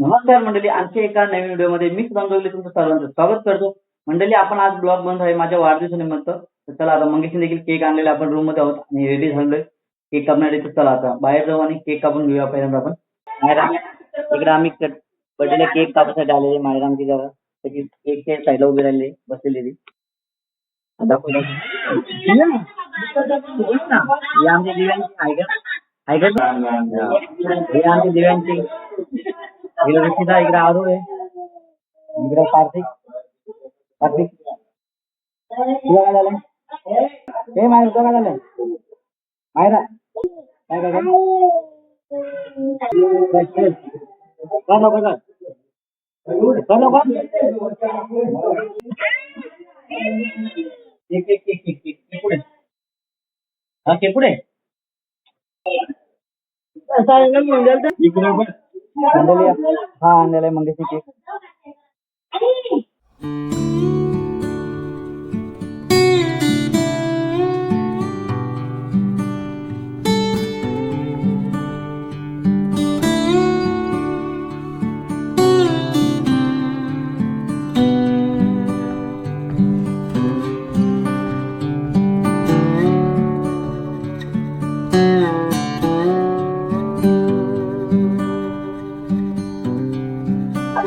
नमस्कार मंडळी आणखी एका नवीन व्हिडिओमध्ये मी सुधांगवली तुमचं सर्वांचं स्वागत करतो. मंडळी आपण आज ब्लॉग बंद आहे माझ्या वाढदिवसानिमित्त तर चला आता मंगेशने देखील केक आणलेला आपण रूममध्ये आहोत आणि रेडी झालोय. केक कापण्यासाठी तर चला आता बाहेर जाऊ आणि केक कापून घेऊया पहिल्यांदा आपण. मायराम इकडे आम्ही बर्थडेला केक कापण्यासाठी आलेले मायरामची जवळ त्याची केकच्या साईडला उभी राहिली बसलेली आमच्या दिव्यांची आहे का? आहे का? हे आमच्या दिव्यांची इकडे रक्षिता इकडे आरू आहे. इकडे कार्तिक कार्तिक. तुला काय झालं हे मायरा तुला काय झालं मायरा काय काय काय का नको का का नको cake cake cake cake cake पुढे. हा केक पुढे. इकडे बघ. आणलेली आहे. हा आणलेला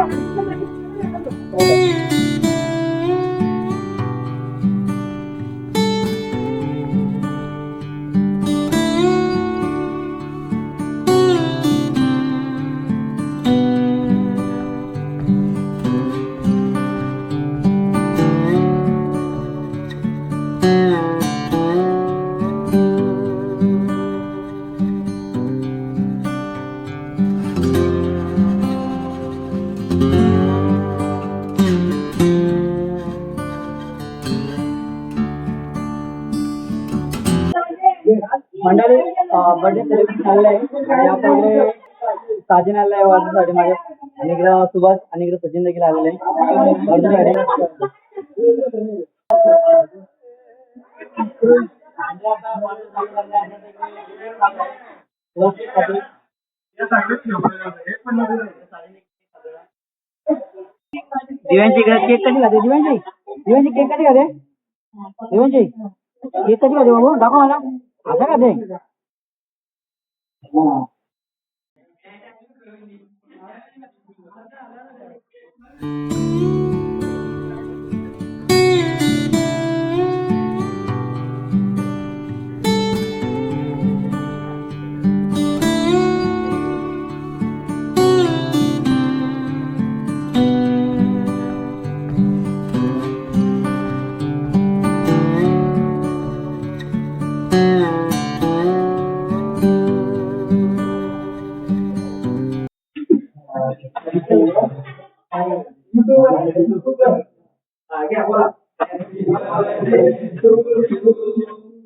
मंगेशी केक मंडळी बर्थडे सेलिब्रेशन आलेलं आहे. आणि आपल्याकडे साजिन आलेला आहे वाढदिवसासाठी माझ्या. आणि इकडं सुभाष आणि इकडे सचिन देखील आलेले आहे वाढदिवसासाठी दिव्यांची केक कधी खाते? दिव्यांची दिव्यांची केक कधी खाते? दिव्यांची केक कधी खाते? बाबू दाखव मला. असं खाते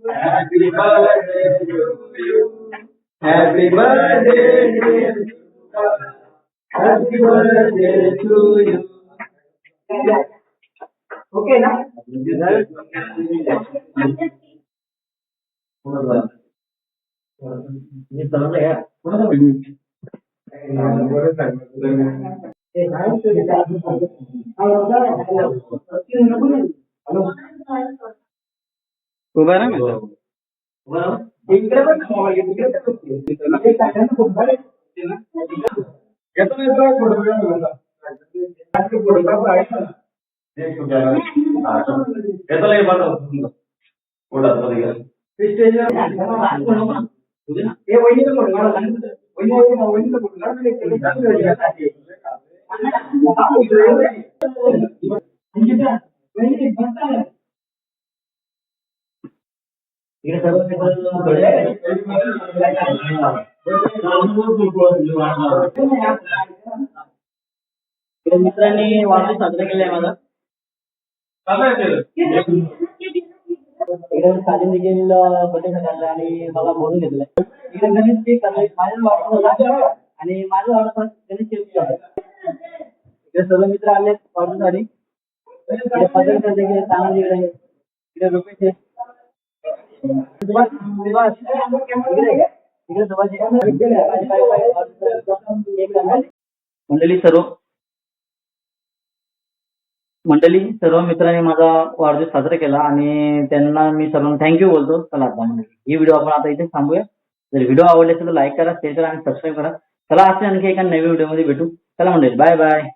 Happy birthday to you. Happy birthday to you. Happy birthday to you. Okay na? Ini tahun ya. इकडे पण मोबाईल इकडे पण इकडे मित्रांनी वाढदिवस साजरा केलाय माझा. इकडे साजिद देखील बर्थडे साजरा आणि मला बोलून घेतलंय इकडे गणेश केक कापलाय. माझ्या वाढदिवस आणि माझा वाटत गणेश केक इकडे सर्व मित्र आले वाढदिवसाठी इकडे पदर सर देखील तानाजी इकडे इकडे रुपेश आहे सुभाष इकडे आहे का? इकडे सुभाष आहे. इकडे आहे. माझे बाय- बाय वाढदिवसाचा केक कापलाय. मंडळी सर्व मंडळी सर्व मित्रांनी माझा वाढदिवस साजरा केला आणि त्यांना मी सर्वांना थँक्यू बोलतो. चला आता मंडळी ही व्हिडिओ आपण आता इथे थांबूया. जर व्हिडिओ आवडले तर लाईक करा शेअर करा आणि सबस्क्राईब करा. चला असे आणखी एका नवीन व्हिडिओमध्ये भेटू. चला मंडळी बाय बाय